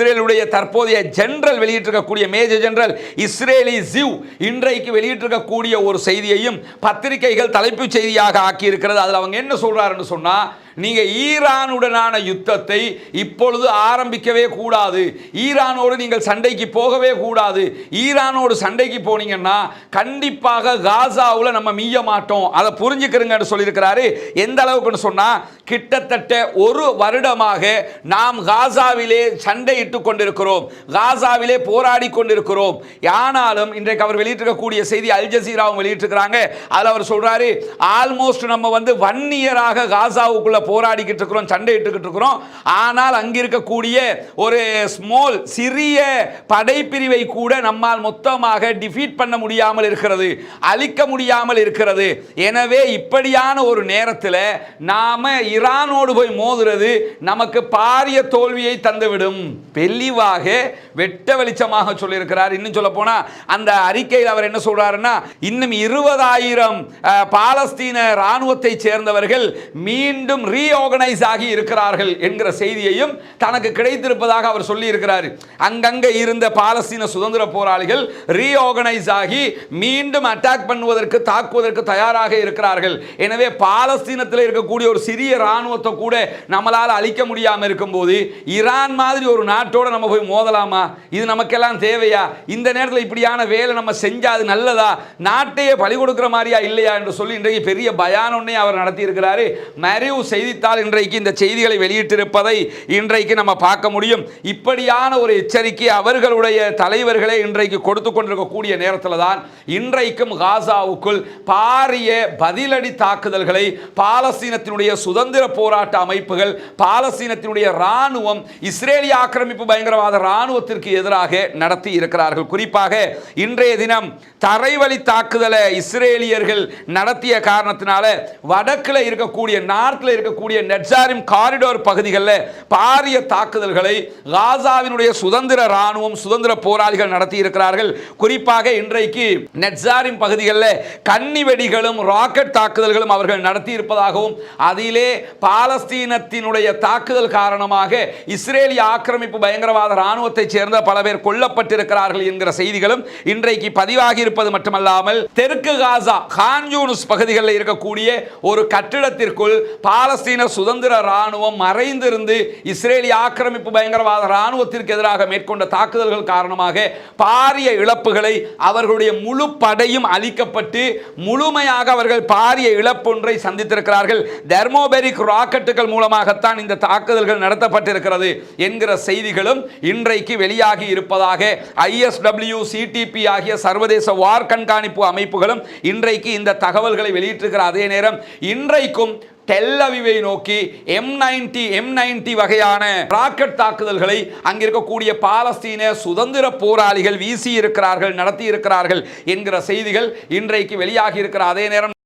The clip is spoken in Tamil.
இஸ்ரேலுடைய தற்போதைய ஜெனரல் வெளியிட்டிருக்கக்கூடிய மேஜர் ஜெனரல் இஸ்ரேலி ஜிவ் இன்றைக்கு வெளியிட்டிருக்கக்கூடிய ஒரு செய்தியையும் பத்திரிகைகள் தலைப்புச் செய்தியாக ஆக்கியிருக்கிறது. அதில் அவங்க என்ன சொல்கிறாருன்னு சொன்னா நீங்கள் ஈரானுடனான யுத்தத்தை இப்பொழுது ஆரம்பிக்கவே கூடாது. ஈரானோடு நீங்கள் சண்டைக்கு போகவே கூடாது. ஈரானோடு சண்டைக்கு போனீங்கன்னா கண்டிப்பாக காசாவில் நம்ம மீய மாட்டோம். அதை புரிஞ்சுக்கிறங்கன்னு சொல்லியிருக்கிறாரு. எந்த அளவுக்குன்னு சொன்னால் கிட்டத்தட்ட ஒரு வருடமாக நாம் காசாவிலே சண்டையிட்டு கொண்டிருக்கிறோம். காசாவிலே போராடி கொண்டிருக்கிறோம். ஆனாலும் இன்றைக்கு அவர் வெளியிட்டிருக்கக்கூடிய செய்தி அல் ஜசீராவும் வெளியிட்டிருக்கிறாங்க. அதில் அவர் சொல்கிறாரு ஆல்மோஸ்ட் நம்ம வந்து ஒன் இயராக போராடிக்கிட்டு இருக்கிறோம் சண்டையிட்டுக்கிட்டு இருக்கிறோம். ஆனால் அங்கே இருக்கக்கூடிய ஒரு ஸ்மால் சிறிய படைப்பிரிவை கூட நம்மால் மொத்தமாக டிஃபீட் பண்ண முடியாமல் இருக்கிறது அழிக்க முடியாமல் இருக்கிறது. எனவே இப்படியான ஒரு நேரத்தில் நாம ஈரானோடு போய் மோதுறது நமக்கு பாரிய தோல்வியை தந்துவிடும். தெளிவாக வெட்ட வெளிச்சமாக சொல்லியிருக்கிறார். இன்னும் சொல்ல போனால் அந்த அறிக்கையில் அவர் என்ன சொல்கிறாருன்னா இன்னும் இருபதாயிரம் பாலஸ்தீன ராணுவத்தை சேர்ந்தவர்கள் மீண்டும் ரீஆர்கனைஸ் ஆகி இருக்கிறார்கள் என்கிற செய்தியையும் தனக்கு கிடைத்திருப்பதாக அவர் சொல்லி இருக்கிறார் இருந்த பாலஸ்தீன சுதந்திர போராளிகள் ரீஆர்கனைஸ் ஆகி மீண்டும் அட்டாக் பண்ணுவதற்கு தாக்குவதற்கு தயாராக இருக்கிறார்கள். எனவே பாலஸ்தீனத்தில் இருக்கக்கூடிய ஒரு சிறிய ராணுவத்தை கூட நம்மளால் அழிக்க முடியாமல் இருக்கும்போது ஈரான் மாதிரி ஒரு நாட்டோட நம்ம போய் மோதலாமா? இது நமக்கெல்லாம் தேவையா? இந்த நேரத்தில் இப்படியான வேலை நம்ம செஞ்சால் அது நல்லதா? நாட்டையே பலி கொடுக்கிற மாதிரியா இல்லையா? என்று சொல்லி இன்றைக்கு பெரிய பயானொன்னே அவர் நடத்தி இருக்கிறாரு மரிவு செய்தித்தாள் இன்றைக்கு இந்த செய்திகளை வெளியிட்டிருப்பதை இன்றைக்கு நம்ம பார்க்க முடியும். இப்படியான ஒரு எச்சரிக்கை அவர்களுடைய தலைவர்களே இன்றைக்கு கொடுத்து கொண்டிருக்கக்கூடிய நேரத்தில் தான் இன்றைக்கும் காசாவுக்குள் பாரிய பதிலடி தாக்குதல்களை பாலஸ்தீனத்தினுடைய சுதந்திர போராட்ட அமைப்புகள் பாலஸ்தீனத்தினுடைய இராணுவம் இஸ்ரேலிய ஆக்கிரமிப்பு பயங்கரவாத ராணுவத்திற்கு எதிராக நடத்தி இருக்கிறார்கள். குறிப்பாக இன்றைய தினம் தரைவழி தாக்குதலை இஸ்ரேலியர்கள் நடத்திய காரணத்தினால வடக்கில் இருக்கக்கூடிய நார்த்தில் இருக்கக்கூடிய நெட்சாரிம் காரிடோர் பகுதிகளில் பாரிய தாக்குதல்களை காசாவினுடைய சுதந்திர ராணுவம் சுதந்திர போராளிகள் நடத்தி இருக்கிறார்கள் குறிப்பாக இன்றைக்கு நெட்சாரிம் பகுதிகளில் கன்னி வெடிகளும் ராக்கெட் தாக்குதல்களும் அவர்கள் நடத்தி இருப்பதாகவும் அதிலே பாலஸ்தீனத்தினுடைய தாக்குதல் காரணமாக இஸ்ரேலிய ஆக்கிரமிப்பு பயங்கரவாத ராணுவத்தைச் சேர்ந்த பல பேர் கொல்லப்பட்டிருக்கிறார்கள் என்கிற செய்திகளும் இன்றைக்கு பதிவாகி இருப்பது மட்டுமல்லாமல் தெற்கு காசா கான்யூனுஸ் பகுதிகளில் இருக்கக்கூடிய ஒரு கட்டிடத்திற்குள் பாலஸ்தீன சுதந்திர இராணுவம் மறைந்திருந்து இஸ்ரேலிய ஆக்கிரமிப்பு பயங்கரவாத ராணுவத்திற்கு எதிராக மேற்கொண்ட தாக்குதல்கள் காரணமாக பாரிய இழப்புகளை அவர்களுடைய முழு படையும் அளிக்கப்பட்டு முழுமையாக அவர்கள் பாரிய இழப்பொன்றை சந்தித்திருக்கிறார்கள். தெர்மோபெரிக் ராக்கெட்டுகள் மூலமாகத்தான் இந்த தாக்குதல்கள் நடத்தப்பட்டிருக்கிறது என்கிற செய்திகளும் இன்றைக்கு வெளியாகி இருப்பதாக ஐஎஸ்டபிள்யூ சிடிபி ஆகிய சர்வதேச வார் கண்காணிப்பு அமைப்புகளும் இன்றைக்கு இந்த தகவல்களை வெளியிட்டிருக்கிற அதே நேரம் இன்றைக்கும் டெல்லவிவை நோக்கி எம் நைன்டி எம் நைன்டி வகையான ராக்கெட் தாக்குதல்களை அங்கிருக்கக்கூடிய பாலஸ்தீன சுதந்திர போராளிகள் வீசி இருக்கிறார்கள் நடத்தி இருக்கிறார்கள் என்கிற செய்திகள் இன்றைக்கு வெளியாகி இருக்கிற அதே நேரம்